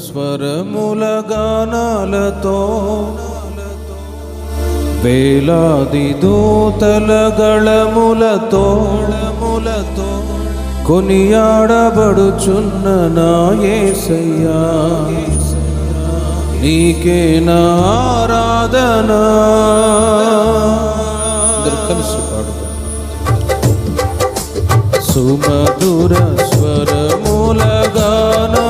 స్వరముల గానాలతో వేలాది దూతల గళములతో ములతో కొనియాడబడుచున్న నా యేసయ్యా నీకే నా ఆరాధన. కలిసి పాడుతాం సుమధుర స్వరముల గానా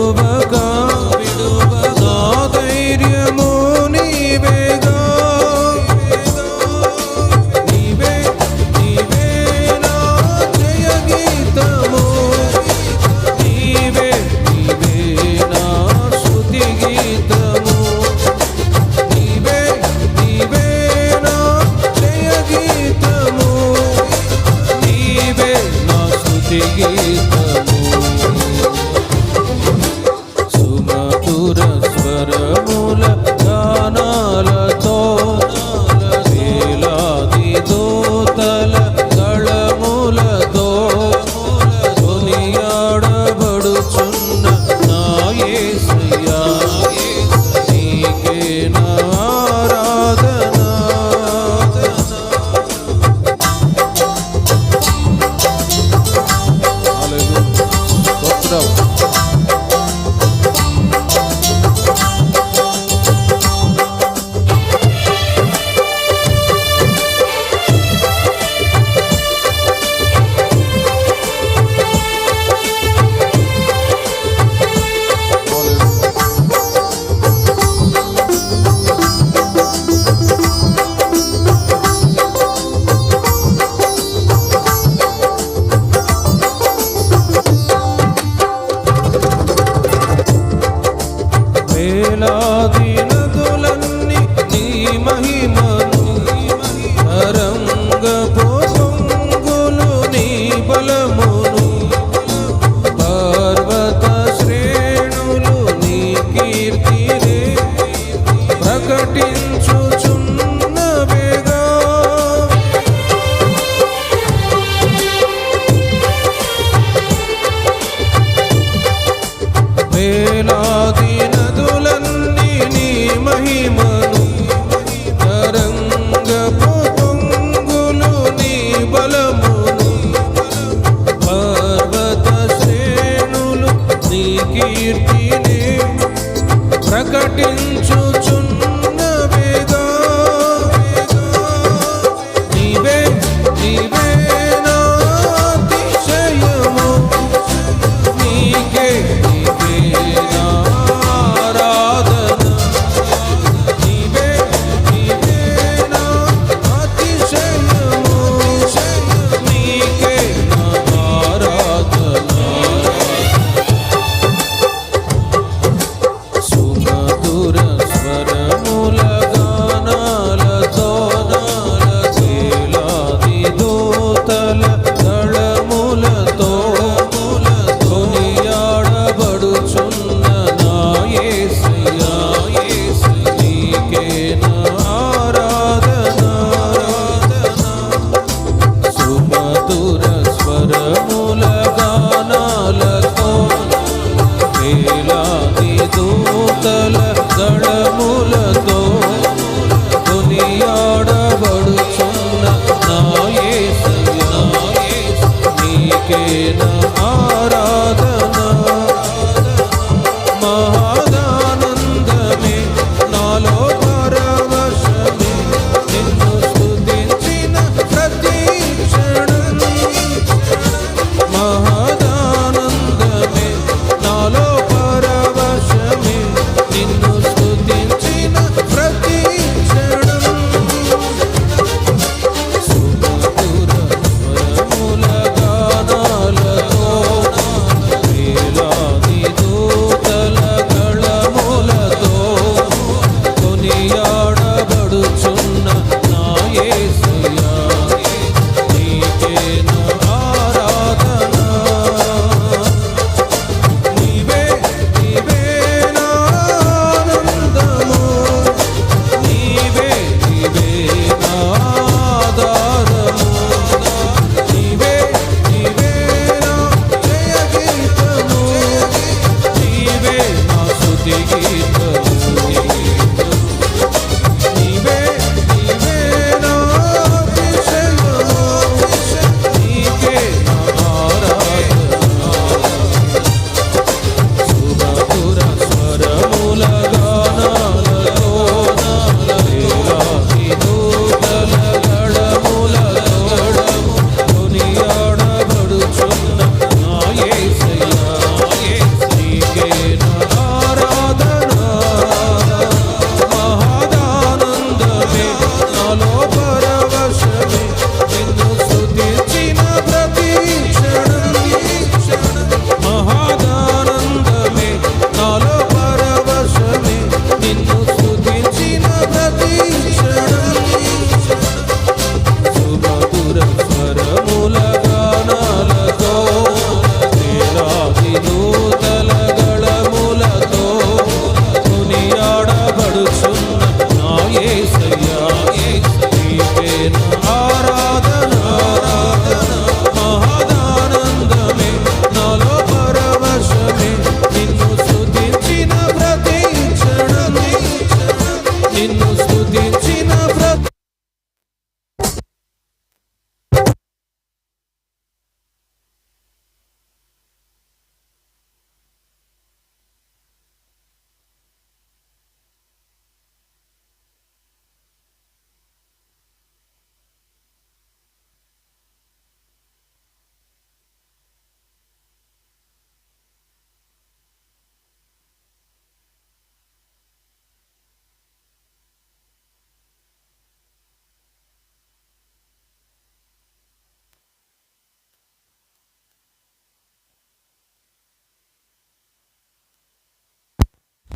ಬಿಡುವ ಬಿಡುವ నాది నదులన్నీ నీ మహిమను అరంగపోంగులు నీ బలమును పర్వత శ్రేణులు నీ కీర్తిని ప్రకటించుచున్న వేగా వేలా জন্য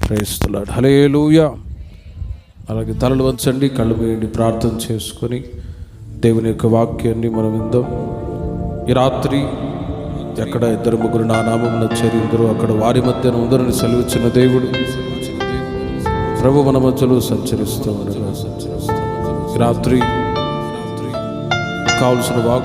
క్రైస్తులాడు. హలే లూయా అలాగే తలలు వంచండి కళ్ళు వేయండి ప్రార్థన చేసుకొని దేవుని యొక్క వాక్యాన్ని మనం విందాం. ఈ రాత్రి ఎక్కడ ఇద్దరు ముగ్గురు నా నామమున చేరిందరూ అక్కడ వారి మధ్య ఉందరని సెలవుచ్చిన దేవుడు ప్రభు మన మధ్యలో సంచరిస్తూ ఉండగా సంచరిస్తూ రాత్రి కావలసిన వాక్